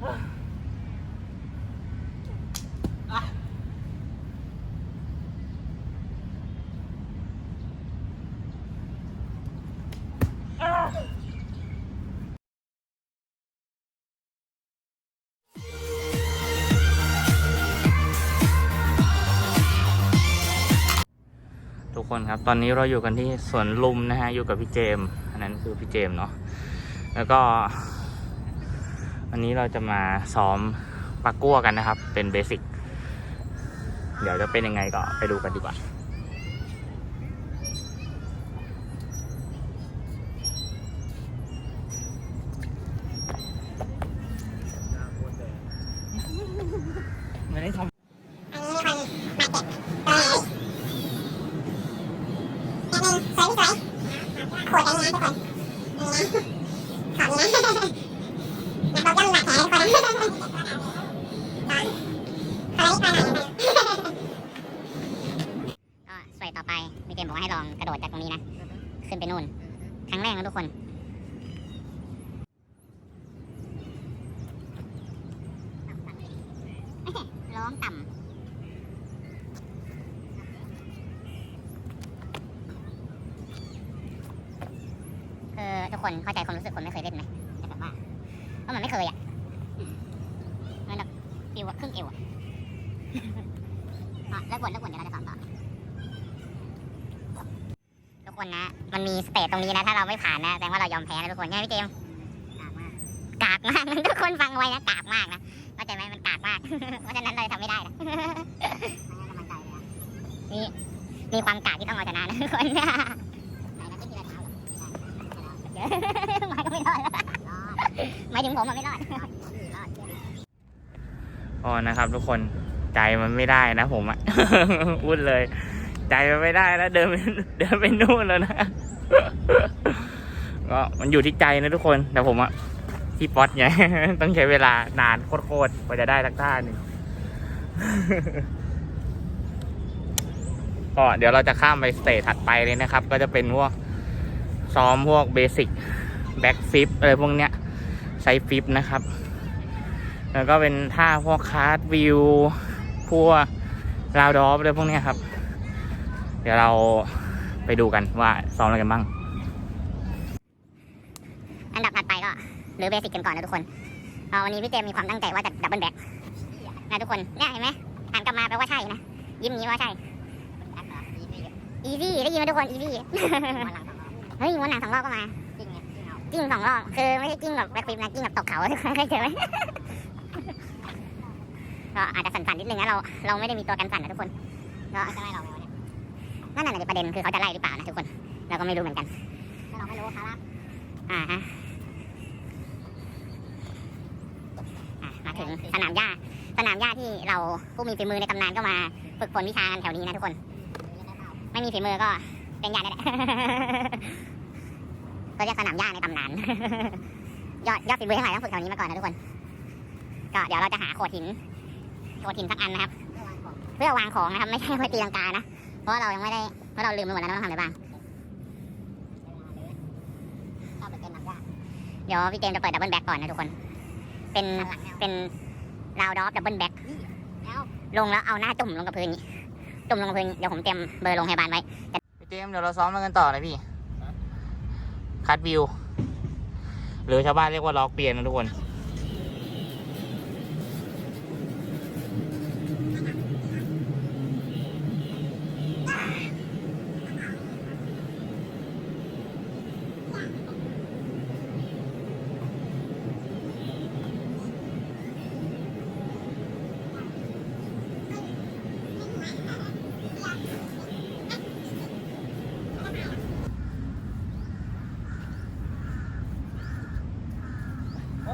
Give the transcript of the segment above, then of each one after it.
ทุกคนครับ ตอนนี้เราอยู่กันที่สวนลุมนะฮะ อยู่กับพี่เจม อันนั้นคือพี่เจมเนาะ แล้วก็ วันนี้เราจะมาซ้อมปากกั้วกันนะครับ เป็นเบสิก เดี๋ยวจะเป็นยังไงก็ไปดูกันดีกว่าไม่ได้ทำอันนี้มีคนมาเก็บตัวไหนอันนึงสวยสวยขวดอันนี้นะทุกคนอันนี้นะขอบนี้นะนักรบย่อมบาดแผลทุกคนตอนเขาไม่ไปไหนกัน ก็สวยต่อไปมีเกมบอกว่าให้ลองกระโดดจากตรงนี้นะ ขึ้นไปนู่น ครั้งแรกนะทุกคนร้องต่ำคือทุกคนเข้าใจความรู้สึกคนไม่เคยเล่นไหมแต่แบบว่าเพราะมันไม่เคยอะมันแบบฟิวอะครึ่งเอวอะอะเลิกบ่นเลิกบ่นเดี๋ยวเราจะสอนต่อทุก คนนะ มันมีสเตจตรงนี้นะ ถ้าเราไม่ผ่านนะแสดงว่าเรายอมแพ้นะทุกคนใช่ไหมพี่เจม์กากมากกากมากทุกคนฟังไว้นะกากมากนะเข้าใจไหมมันกากมาก เพราะฉะนั้นเราทำไม่ได้นะมีมีความกากที่ต้องเอาชนะนะทุกคนหมายก็ไม่รอดแล้วหมายถึงผมมันไม่รอดอ๋อนะครับ ทุกคนใจมันไม่ได้นะผมอะพูดเลย ใจมันไม่ได้แล้วเดินไปเดินไปนู่นแล้วนะก็มันอยู่ที่ใจนะทุกคนแต่ผมอะที่ป๊อตไงต้องใช้เวลานานโคตรๆกว่าจะได้สักท่าหนึ่งก็เดี๋ยวเราจะข้ามไปสเตจถัดไปเลยนะครับ ก็จะเป็นพวกซ้อมพวกเบสิกแบ็กฟิปอะไรพวกเนี้ยไซฟิปนะครับ แล้วก็เป็นท่าพวกคาร์ดวิวพวกราวดอฟอะไรพวกเนี้ยครับ เดี๋ยวเราไปดูกันว่าซ้อมอะไรกันบ้าง อันดับถัดไปก็หรือเบสิกกันก่อนนะทุกคนเอาวันนี้พี่เจมมีความตั้งใจว่าจะดับเบิลแบ็กนะทุกคน เนี่ยเห็นไหมหันกลับมาแปลว่าใช่นะ ยิ้มนี้ว่าใช่ อีซี่ได้ยินไหมทุกคน อีซี่เฮ้ยม้วนหนังสองรอบก็มา กิ้งสองรอบ คือไม่ใช่กิ้งแบบแบ็คฟิปนะกิ้งแบบตกเขาทุกคนเคยเจอไหมก็อาจจะสั่นๆนิดนึงนะเราเราไม่ได้มีตัวกันสั่นนะทุกคนก็จะไล่เราไหมเนี่ยนั่นน่ะดิประเด็นคือเขาจะไล่หรือเปล่านะทุกคน เราก็ไม่รู้เหมือนกัน เราไม่รู้ครับอ่าฮะอะมาถึงสนามหญ้า สนามหญ้าที่เราผู้มีฝีมือในตำนานก็มาฝึกฝนวิชากันแถวนี้นะทุกคน ไม่มีฝีมือก็เป็นหญ้านี่แหละก็เรียกสนามหญ้าในตำนาน ยอดยอดฝีมือทั้งหลายต้องฝึกแถวนี้มาก่อนนะทุกคน ก็เดี๋ยวเราจะหาโขดหินโขดหินสักอันนะครับ เพื่อวางของนะครับ ไม่ใช่ไว้ตีลังกานะ เพราะว่าเรายังไม่ได้เพราะเราลืมไปหมดแล้วว่าต้องทำอะไรบ้างเดี๋ยวพี่เจมส์จะเปิดดับเบิลแบ็กก่อนนะทุกคน เป็นเป็นราวดอฟดับเบิลแบ็กลงแล้วเอาหน้าจุ่มลงกับพื้นอย่างงี้จุ่มลงกับพื้นเดี๋ยวผมเตรียมเบอร์โรงพยาบาลไว้พี่เจมส์เดี๋ยวเราซ้อมกันต่อนะพี่คัดวิว หรือชาวบ้านเรียกว่าล็อกเปียนนะทุกคน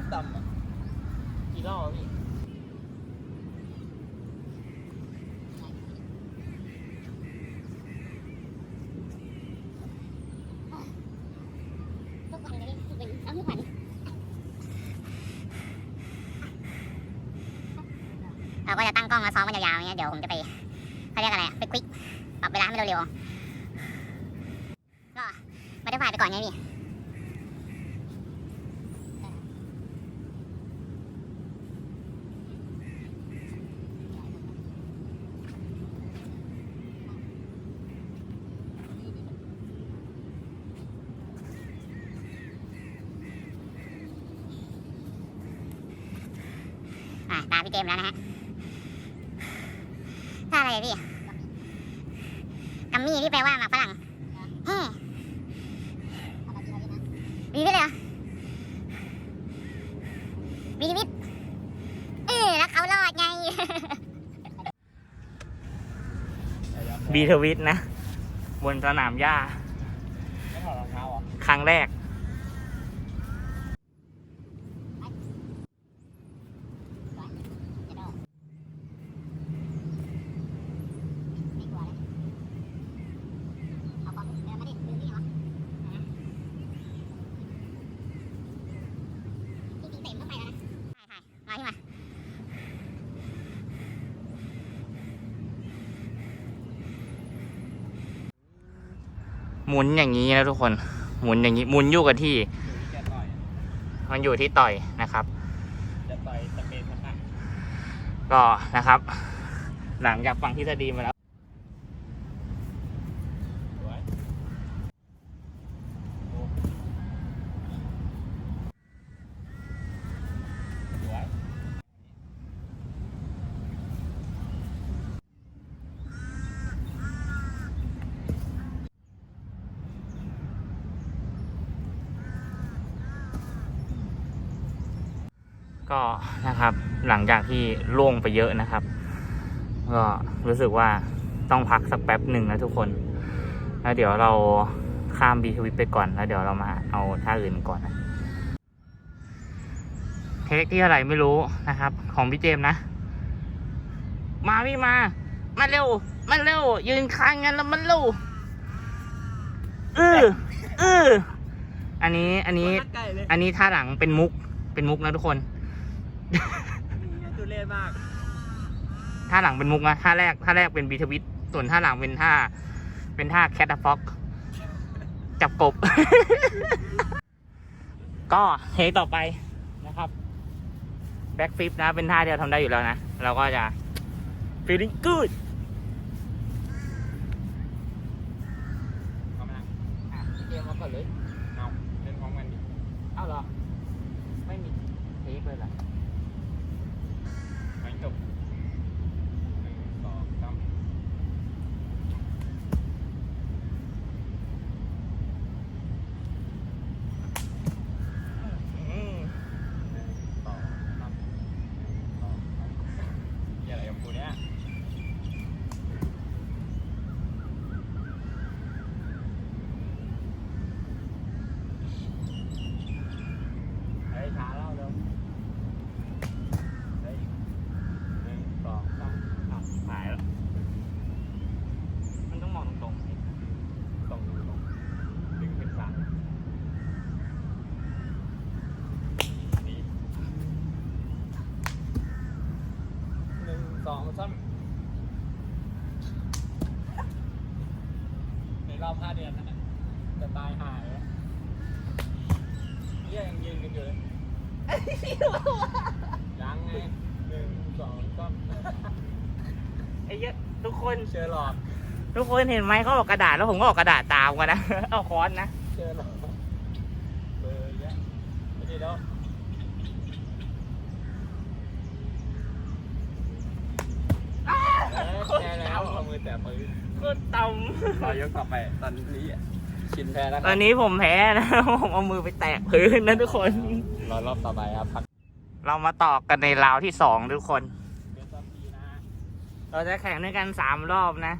มดำอะกี่รอบพี่ ทุกวันเลยเป็นเอาทุกวันเราก็จะตั้งกล้องแล้วซ้อมกันยาวๆอย่างเงี้ยเดี๋ยวผมจะไปเขาเรียกอะไรอะไปควิกปรับเวลาให้มันเร็วๆก็ไม่ได้ผ่านไปก่อนไงพี่ อะตามพี่เจมส์แล้วนะฮะท่าอะไรพี่กัมมี่ที่แปลว่าหมากฝรั่งแฮ่วีวิทเลยเหรอวีวิทเออแล้วเขารอดไงบีทวิตนะ บนสนามหญ้าไม่ถอดรองเท้าเหรอครั้งแรก หมุนอย่างนี้นะทุกคน หมุนอย่างนี้ หมุนอยู่กับที่อยู่ที่แกต่อยมันอยู่ที่ต่อยนะครับ จะต่อยสเปนสักครั้งก็นะครับ หลังจากฟังทฤษฎีมาแล้ว สวยโอ้สวย ก็นะครับหลังจากที่ล่วงไปเยอะนะครับ ก็รู้สึกว่าต้องพักสักแป๊บหนึ่งนะทุกคน แล้วเดี๋ยวเราข้ามบีทวิตไปก่อนแล้วเดี๋ยวเรามาเอาท่าอื่นก่อนนะเทคที่อะไรไม่รู้นะครับ ของพี่เจมส์นะ มาพี่มา มาเร็วมาเร็ว ยืนค้างงั้นแล้วมันเร็วเออเอออันนี้อันนี้ อันนี้ท่าหลังเป็นมุกเป็นมุกนะทุกคน ดูเล่นมากท่าหลังเป็นมุกนะท่าแรกท่าแรกเป็นบีทวิตส่วนท่าหลังเป็นท่า เป็นท่าแคทฟ็อกจับกบ ก็เทคต่อไปนะครับแบ็กฟลิปนะเป็นท่าที่เราทำได้อยู่แล้วนะ เราก็จะ feeling good เอามาอะเตรียมมาก่อนเลย เอาเล่นพร้อมกันดิ เอ้าเหรอ ไม่มีเทคเลยเหรอ ไปจบหนึ่งสองสาม อืม หนึ่งสองสามหนึ่งสองสามเหี้ยอะไรกับกูเนี่ยเฮ้ยช้าแล้วเร็วเฮ้ยหนึ่งสองสาม อ้าวหายแล้ว มันต้องมองตรงๆสิ ตรงตรงดึงเป็นสามนี่หนึ่งสองสามในรอบห้าเดือนนะจะตายหายแล้วเนี่ยยังยืนกันอยู่เลยยังไงหนึ่งสองสาม ไอ้เหี้ยอะทุก คนเชอร์ลอดทุกคนเห็นไหมเขาออกกระดาษแล้วผมก็ออกกระดาษตามกันนะ เอาค้อนนะเชอร์ลอดเบอร์เยอะไม่ดีแล้วเอ้ยแพ้แล้วเอามือแตะปืนโคตรต่เรายกต่อไปตอนนี้อะชินแพ้แล้วำคตรัอบนนี้ผมแพ้นะผมเอามือไปแตะพื้นนะทุกคนรอรอบต่อไปครับพักเรามาต่อกันในราวที่สองทุกคน เดือนต่อปีนะฮะ เราจะแข่งด้วยกันสามรอบนะ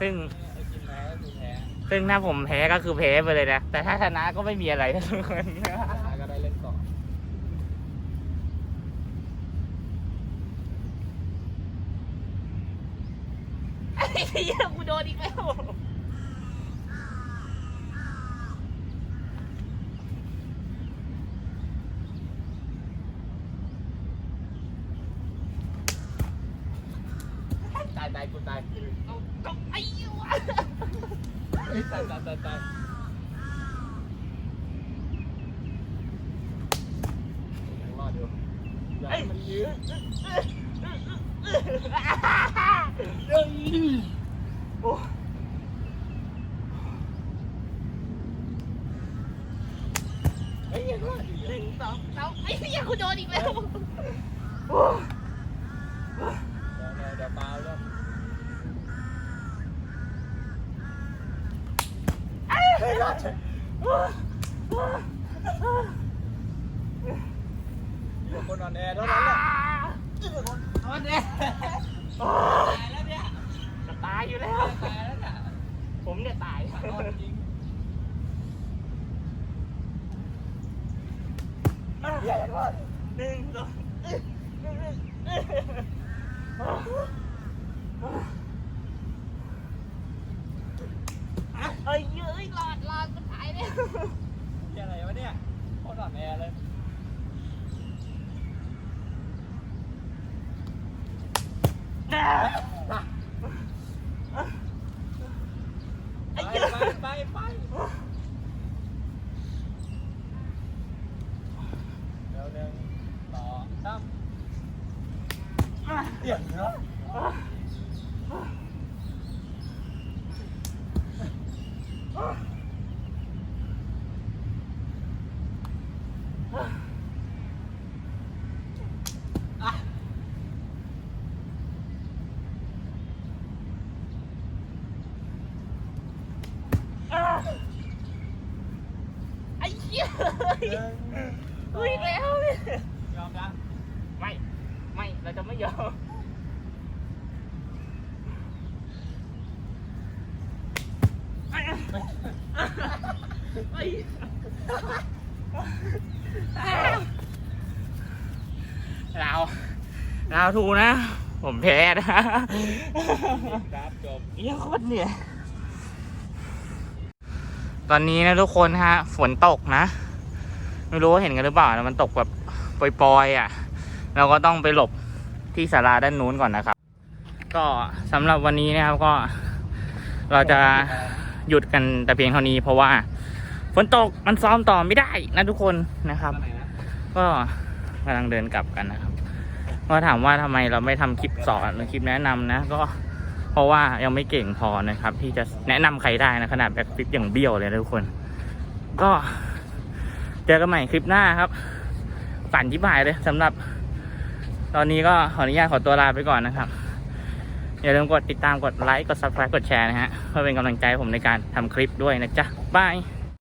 ซึ่งไอ้ชินแพ้ก็คือแพ้ซึ่งถ้าผมแพ้ก็คือแพ้ไปเลยนะ แต่ถ้าชนะก็ไม่มีอะไรนะทุกคนชนะก็ได้เล่นก่อนไอ้เหี้ยกูโดนอีกแล้ว ตายตาย กูตายก็ไอ้เหี้ยวะเฮ้ยตายตายตายตายยังรอดอยู่อย่าให้มันยื้อโอ้เฮ้ยยังรอดอยู่หนึ่งสองสามไอ้เหี้ยกูโดนอีกแล้ว เดี๋ยวเดี๋ยวเบาเริ่มเฮ้ยรอดเฉยอยู่ คนนอนแอร์เท่านั้นแหละอยู่คนนอนแอร์ตายแล้วเนี่ยจะตายอยู่แล้วตายแล้วเนี่ยผมเนี่ยตายนอนจริงเดี๋ยวก่อนหนึ่งสองเอ้ยเอ้ยหลอดหลอดมันตายเนี่ยเหี้ยอะไรวะเนี่ยโคตรนอนแอร์เลย ไปไปไปไปเร็วเร็วต่อตั้มเดี๋ยวเนะอะนึ่ง อุ้ยแล้วยอมยังไม่ ไม่ เราจะไม่ยอมเราเราถูนะ ผมแพ้นะจบเยี่ยโคตรเหนื่อยตอนนี้นะทุกคนฮะ ฝนตกนะ ไม่รู้ว่าเห็นกันหรือเปล่านะมันตกแบบปล่อยๆอะ เราก็ต้องไปหลบที่ศาลาด้านนู้นก่อนนะครับ ก็สำหรับวันนี้นะครับก็ เราจะหยุดกันแต่เพียงเท่านี้ เพราะว่าฝนตกมันซ้อมต่อไม่ได้นะทุกคนนะครับ ก็กำลังเดินกลับกันนะครับก็ถามว่าทำไมเราไม่ทำคลิปสอนหรือคลิปแนะนำนะ ก็เพราะว่ายังไม่เก่งพอนะครับ ที่จะแนะนำใครได้นะขนาดแบ็คฟิปอย่างเบี้ยวเลยนะทุกคน ก็ เจอกันใหม่คลิปหน้าครับ ฝันที่บ่ายเลยสำหรับ ตอนนี้ก็ขออนุญาตขอตัวลาไปก่อนนะครับ อย่าลืมกดติดตามกดไลค์กด subscribe กดแชร์นะฮะเพื่อเป็นกำลังใจผมในการทำคลิปด้วยนะจ๊ะบาย